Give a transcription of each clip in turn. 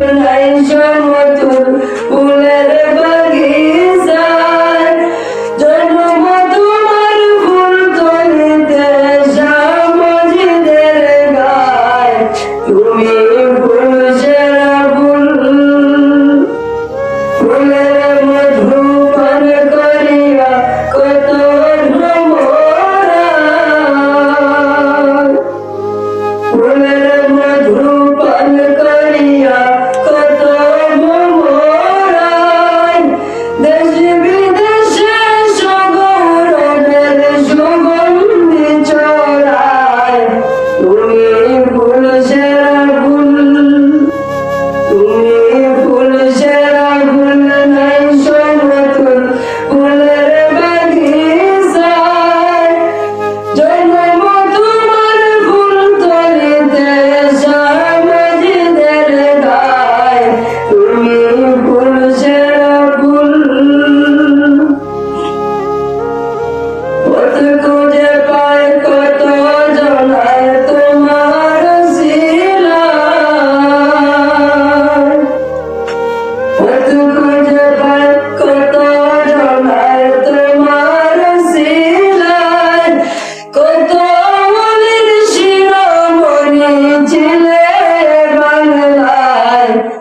But I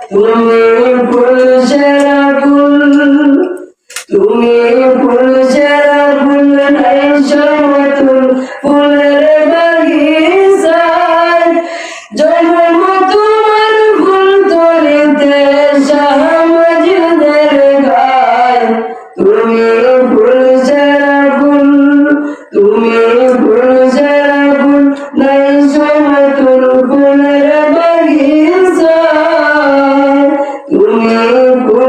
তুমি ফুল সেরা ফুল তুমি ফুল সেরা ফুল নাই সমাতুল ফুলের বাগিচায় জন্ম তোমার Oh,